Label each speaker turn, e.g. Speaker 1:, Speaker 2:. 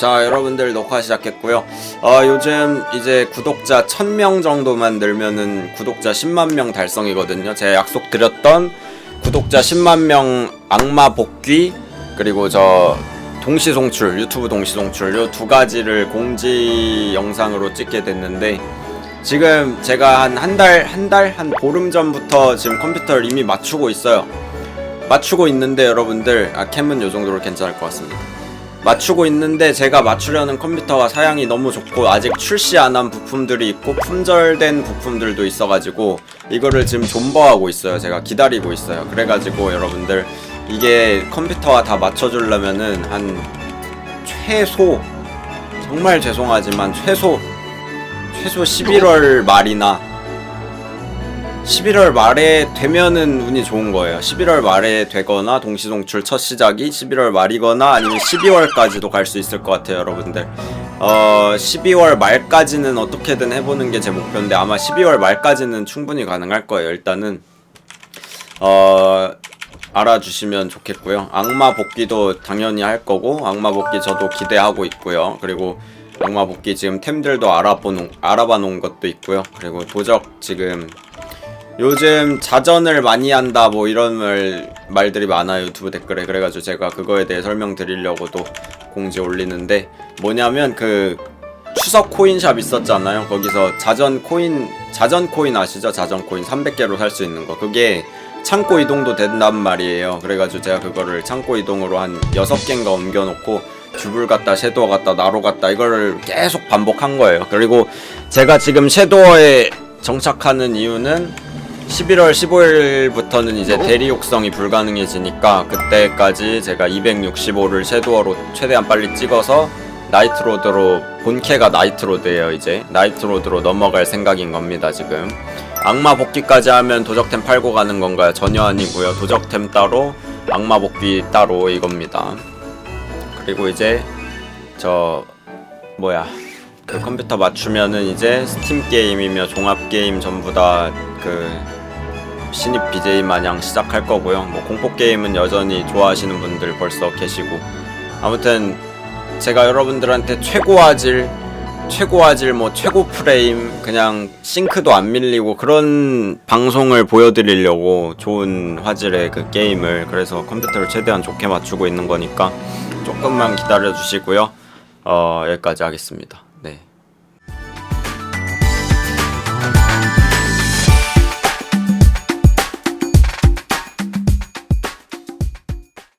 Speaker 1: 자 여러분들 녹화 시작했고요. 어, 요즘 이제 구독자 1000명 정도만 늘면은 구독자 10만명 달성이거든요. 제가 약속드렸던 구독자 10만명 악마 복귀 그리고 저 동시 송출 유튜브 동시 송출 요 두 가지를 공지 영상으로 찍게 됐는데 지금 제가 한 한 달 한 달한 보름 전부터 지금 컴퓨터를 이미 맞추고 있어요. 맞추고 있는데 여러분들 아 캠은 요 정도로 괜찮을 것 같습니다 맞추고 있는데 제가 맞추려는 컴퓨터가 사양이 너무 좋고 아직 출시 안 한 부품들이 있고 품절된 부품들도 있어가지고 이거를 지금 존버하고 있어요. 제가 기다리고 있어요. 그래가지고 여러분들 이게 컴퓨터와 다 맞춰주려면은 한 최소 정말 죄송하지만 최소 최소 11월 말이나 11월 말에 되면은 운이 좋은 거예요. 11월 말에 되거나 동시송출 첫 시작이 11월 말이거나 아니면 12월까지도 갈 수 있을 것 같아요, 여러분들. 어, 12월 말까지는 어떻게든 해보는 게 제 목표인데 아마 12월 말까지는 충분히 가능할 거예요. 일단은 어, 알아주시면 좋겠고요. 악마 복귀도 당연히 할 거고 악마 복귀 저도 기대하고 있고요. 그리고 악마 복귀 지금 템들도 알아보는 알아봐 놓은 것도 있고요. 그리고 도적 지금 요즘 자전을 많이 한다 뭐 이런 말, 말들이 많아요 유튜브 댓글에. 그래가지고 제가 그거에 대해 설명드리려고도 공지 올리는데 뭐냐면 그 추석 코인샵 있었잖아요. 거기서 자전 코인 자전 코인 아시죠? 자전 코인 300개로 살 수 있는 거. 그게 창고 이동도 된단 말이에요. 그래가지고 제가 그거를 창고 이동으로 한 6개인가 옮겨놓고 주불 갔다 섀도어 갔다 나로 갔다 이거를 계속 반복한 거예요. 그리고 제가 지금 섀도어에 정착하는 이유는 11월 15일부터는 이제 대리 육성이 불가능해지니까 그때까지 제가 265를 섀도어로 최대한 빨리 찍어서 나이트로드로 본캐가 나이트로드예요 이제. 나이트로드로 넘어갈 생각인 겁니다 지금. 악마 복귀까지 하면 도적템 팔고 가는 건가요? 전혀 아니고요. 도적템 따로 악마 복귀 따로 이겁니다. 그리고 이제 저 뭐야. 그 컴퓨터 맞추면은 이제 스팀 게임이며 종합 게임 전부 다 그 신입 BJ 마냥 시작할 거고요. 뭐 공포 게임은 여전히 좋아하시는 분들 벌써 계시고 아무튼 제가 여러분들한테 최고 화질, 최고 화질 뭐 최고 프레임 그냥 싱크도 안 밀리고 그런 방송을 보여드리려고 좋은 화질의 그 게임을 그래서 컴퓨터를 최대한 좋게 맞추고 있는 거니까 조금만 기다려 주시고요. 어 여기까지 하겠습니다.